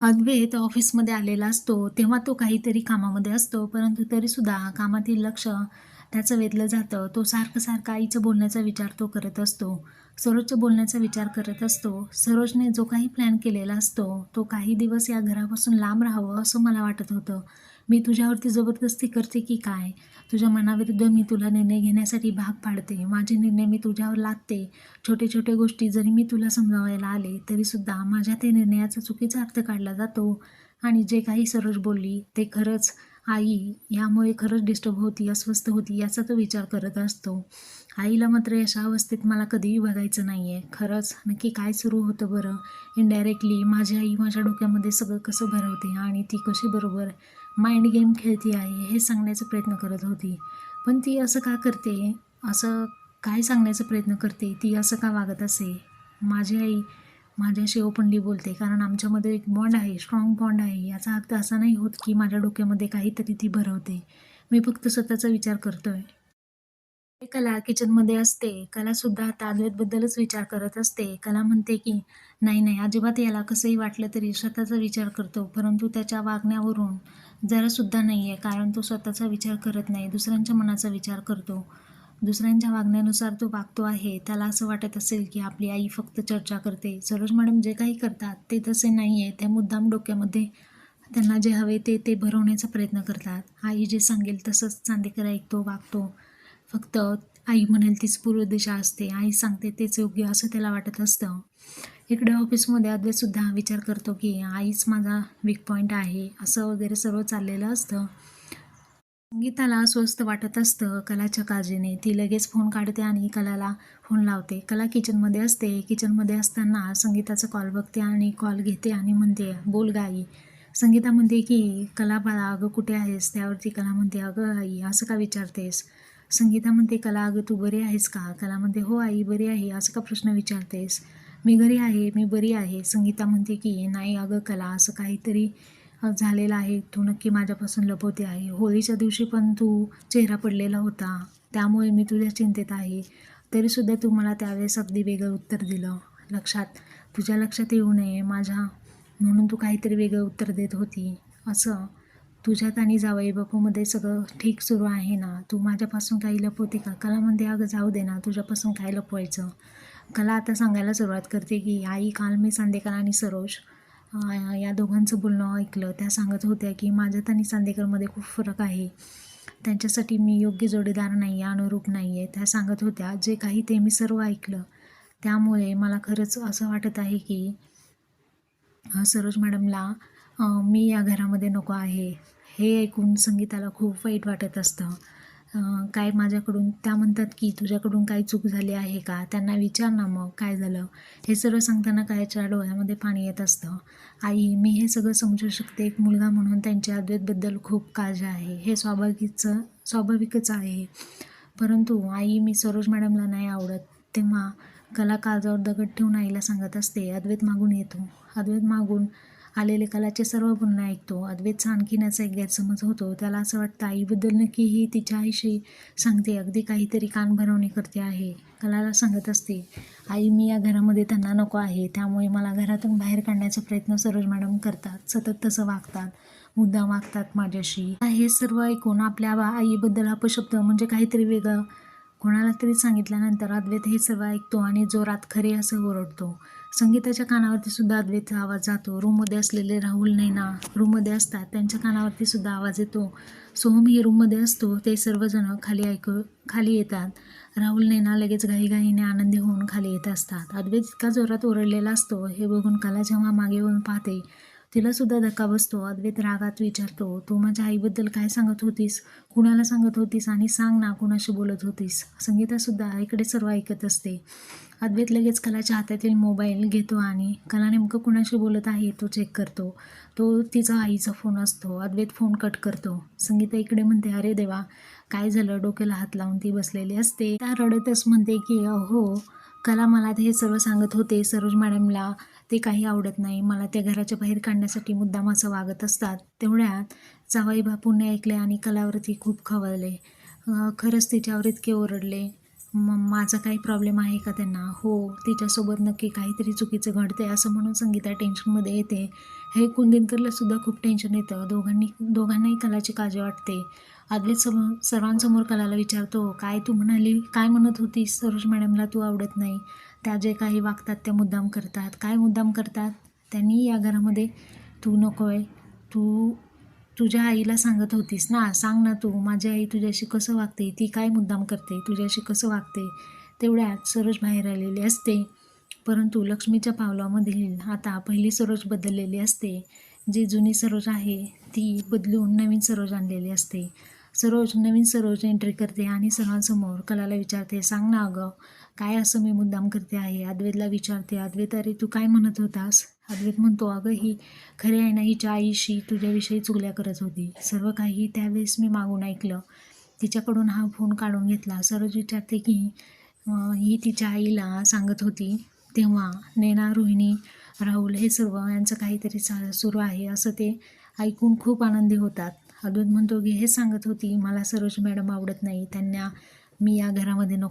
अद्वैत ऑफिसमध्ये आलेला असतो तेव्हा तो काहीतरी कामामध्ये असतो परंतु तरीसुद्धा कामातील लक्ष त्याचं वेधलं जातं. तो सारखं सारखं आईचं बोलण्याचा विचार तो करत असतो. सरोजच्या बोलण्याचा विचार करत असतो. सरोजने जो काही प्लॅन केलेला असतो तो काही दिवस या घरापासून लांब राहावं असं मला वाटत होतं. मी तुझ्यावरती जबरदस्ती करते की काय? तुझ्या मनाविरुद्ध मी तुला निर्णय घेण्यासाठी भाग पाडते. माझे निर्णय मी तुझ्यावर लादते. छोटे छोटे गोष्टी जरी मी तुला समजावायला आले तरीसुद्धा माझ्या ते निर्णयाचा चुकीचा अर्थ काढला जातो. आणि जे काही सरोज बोलली ते खरंच आई यामुळे खरंच डिस्टर्ब होती अस्वस्थ होती याचा तो विचार करत असतो. आईला मात्र अशा अवस्थेत मला कधीही बघायचं नाही आहे खरंच नक्की काय सुरू होतं बरं? इनडायरेक्टली माझी आई माझ्या डोक्यामध्ये सगळं कसं भरवते आणि ती कशी बरोबर माइंड गेम खेळती आहे हे सांगण्याचा प्रयत्न करत होती. पण ती असं का करते? असं काय सांगण्याचा प्रयत्न करते? ती असं का वागत असे? माझी आई माझ्याशी ओपनली बोलते कारण आमच्यामध्ये एक बॉन्ड आहे स्ट्रॉंग बॉन्ड आहे. याचा अर्थ असा नाही होत की माझ्या डोक्यामध्ये काहीतरी ती भरवते. मी फक्त स्वतःचा विचार करतोय. कला किचनमध्ये असते. कलासुद्धा आता अद्वैतबद्दलच विचार करत असते. कला म्हणते की नाही नाही अजिबात याला कसंही वाटलं तरी स्वतःचा विचार करतो. परंतु त्याच्या वागण्यावरून जरासुद्धा नाही आहे कारण तो स्वतःचा विचार करत नाही. दुसऱ्यांच्या मनाचा विचार करतो. दुसऱ्यांच्या वागण्यानुसार तो वागतो आहे. त्याला असं वाटत असेल की आपली आई फक्त चर्चा करते. सरोज मॅडम जे काही करतात ते तसे नाही आहे. त्या मुद्दाम डोक्यामध्ये त्यांना जे हवे ते ते भरवण्याचा प्रयत्न करतात. आई जे सांगेल तसंच चांदेकर ऐकतो वागतो. फक्त आई म्हणेल तीच पूर्व दिशा असते. आई सांगते तेच योग्य असं त्याला वाटत असतं. इकडे ऑफिसमध्ये अद्वैतसुद्धा विचार करतो की आईच माझा वीक पॉईंट आहे. असं वगैरे सर्व चाललेलं असतं. संगीताला अस्वस्थ वाटत असतं. कलाच्या काळजीने ती लगेच फोन काढते आणि कलाला फोन लावते. कला किचनमध्ये असते. किचनमध्ये असताना संगीताचा कॉल बघते आणि कॉल घेते आणि म्हणते बोल गाई. संगीता म्हणते की कला बाळा अगं कुठे आहेस? त्यावरती कला म्हणते अगं आई असं का विचारतेस? संगीता म्हणते कला अगं तू बरी आहेस का? कला म्हणते हो आई बरी आहे. असं का प्रश्न विचारतेस? मी घरी आहे. मी बरी आहे. संगीता म्हणते की नाही अगं कला असं काहीतरी झालेला आहे. तू नक्की माझ्यापासून लपवते आहे. होळीच्या दिवशी पण तू चेहरा पडलेला होता. त्यामुळे मी तुझ्या चिंतेत आहे. तरीसुद्धा तू मला त्यावेळेस अगदी वेगळं उत्तर दिलं. लक्षात तुझ्या लक्षात येऊ नये माझ्या म्हणून तू काहीतरी वेगळं उत्तर देत होती. असं तुझ्यात आणि जावई बापूमध्ये सगळं ठीक सुरू आहे ना? तू माझ्यापासून काही लपवते का? कला म्हणते अगं जाऊ दे ना तुझ्यापासून काय लपवायचं? कला आता सांगायला सुरुवात करते की आई काल मी सांदेकर आणि सरोज या दोघांचं बोलणं ऐकलं. त्या सांगत होत्या की माझ्यात आणि चांदेकरमध्ये खूप फरक आहे. त्यांच्यासाठी मी योग्य जोडीदार नाही आहे अनुरूप नाही आहे त्या सांगत होत्या जे काही ते मी सर्व ऐकलं. त्यामुळे मला खरंच असं वाटत आहे की सरोज मॅडमला मी या घरामध्ये नको आहे. हे ऐकून संगीताला खूप वाईट वाटत असतं. काय माझ्याकडून त्या म्हणतात की तुझ्याकडून काही चूक झाली आहे का? त्यांना विचार ना मग काय झालं? हे सर्व सांगताना कायच्या डोळ्यामध्ये पाणी येत असतं. आई मी हे सगळं समजू शकते. एक मुलगा म्हणून त्यांच्या अद्वैतबद्दल खूप काळजी आहे. हे स्वाभाविकच स्वाभाविकच आहे. परंतु आई मी सरोज मॅडमला नाही आवडत. तेव्हा कला काळजावर दगड ठेवून आईला सांगत असते अद्वैत मागून येतो अद्वैत मागून आलेले कलाचे सर्व पुन्हा ऐकतो. अद्वैतचा आणखीन याचा एक गैरसमज होतो. त्याला असं वाटतं आईबद्दल नक्की ही तिच्या आईशी सांगते. अगदी काहीतरी कान भरवणी करते आहे. कलाला सांगत असते आई मी या घरामध्ये त्यांना नको आहे. त्यामुळे मला घरातून बाहेर काढण्याचा प्रयत्न सरोज मॅडम करतात. सतत तसं वागतात. मुद्दा वागतात माझ्याशी. हे सर्व ऐकून आपल्या आईबद्दल अपशब्द म्हणजे काहीतरी वेगळं कोणाला तरी सांगितल्यानंतर अद्वैत हे सर्व ऐकतो आणि जोरात खरे असं ओरडतो. संगीताच्या कानावरती सुद्धा अद्वैतचा आवाज जातो. रूममध्ये असलेले राहुल नैना रूममध्ये असतात. त्यांच्या कानावरती सुद्धा आवाज येतो. सोहम हे रूममध्ये असतो. ते सर्वजण खाली ऐकू खाली येतात. राहुल नैना लगेच घाईघाईने आनंदी होऊन खाली येत असतात. अद्वैत इतका जोरात ओरडलेला असतो. हे बघून कला जेव्हा मागे येऊन पाहते तिलासुद्धा धक्का बसतो. अद्वैत रागात विचारतो तू माझ्या आईबद्दल काय सांगत होतीस? कुणाला सांगत होतीस आणि सांग ना कुणाशी बोलत होतीस? संगीतासुद्धा इकडे सर्व ऐकत असते. अद्वैत लगेच कलाच्या हातातील मोबाईल घेतो आणि कला नेमकं कुणाशी बोलत आहे तो चेक करतो. तो तिचा आईचा फोन असतो. अद्वैत फोन कट करतो. संगीता इकडे म्हणते अरे देवा काय झालं? डोक्याला हात लावून ती बसलेली असते. त्या रडतच म्हणते की अहो कला मला हे सर्व सांगत होते सरोज मॅडमला ते काही आवडत नाही. मला त्या घराच्या बाहेर काढण्यासाठी मुद्दाम असं वागत असतात. तेवढ्यात जावाई बापूंनी ऐकले आणि कलावरती खूप खवळले. खरंच तिच्यावर इतके ओरडले. मग माझा काही प्रॉब्लेम आहे का त्यांना? हो तिच्यासोबत नक्की काहीतरी चुकीचं घडते असं म्हणून संगीता टेन्शनमध्ये येते. हे कुंदिनकरला सुद्धा खूप टेन्शन येतं. दोघांनी दोघांनाही कलाची काळजी वाटते. आदलेच समोर सर्वांसमोर कलाला विचारतो काय तू म्हणाली? काय म्हणत होतीस? सरोज मॅडमला तू आवडत नाही. त्या जे काही वागतात त्या मुद्दाम करतात. काय मुद्दाम करतात? त्यांनी या घरामध्ये तू नको आहे तू तुझ्या आईला सांगत होतीस ना सांग ना तू माझी आई तुझ्याशी कसं वागते ती काय मुद्दाम करते तुझ्याशी कसं वागते तेवढ्यात सरोज बाहेर आलेली असते. परंतु लक्ष्मीच्या पावलामधील आता पहिली सरोज बदललेली असते. जी जुनी सरोज आहे ती बदलून नवीन सरोज आणलेली असते. सरोज नवीन सरोज एंट्री करते आणि सर्वांसमोर कलाला विचारते सांग ना अगं काय असं मी मुद्दाम करते आहे? अद्वैतला विचारते अद्वैत अरे तू काय म्हणत होतास? अद्वैत म्हणतो अगं ही खरे आहे ना हिच्या आईशी तुझ्याविषयी चुगल्या करत होती. सर्व काही त्यावेळेस मी मागून ऐकलं. तिच्याकडून हा फोन काढून घेतला. सरोज विचारते की ही तिच्या आईला सांगत होती तेव्हा नैना रोहिणी राहुल हे सर्व यांचं काहीतरी सा सुरू आहे असं ते ऐकून खूप आनंदी होतात. अद्वैत म्हणतो की हे सांगत होती मला सरोज मॅडम आवडत नाही त्यांना मी या घरामध्ये नको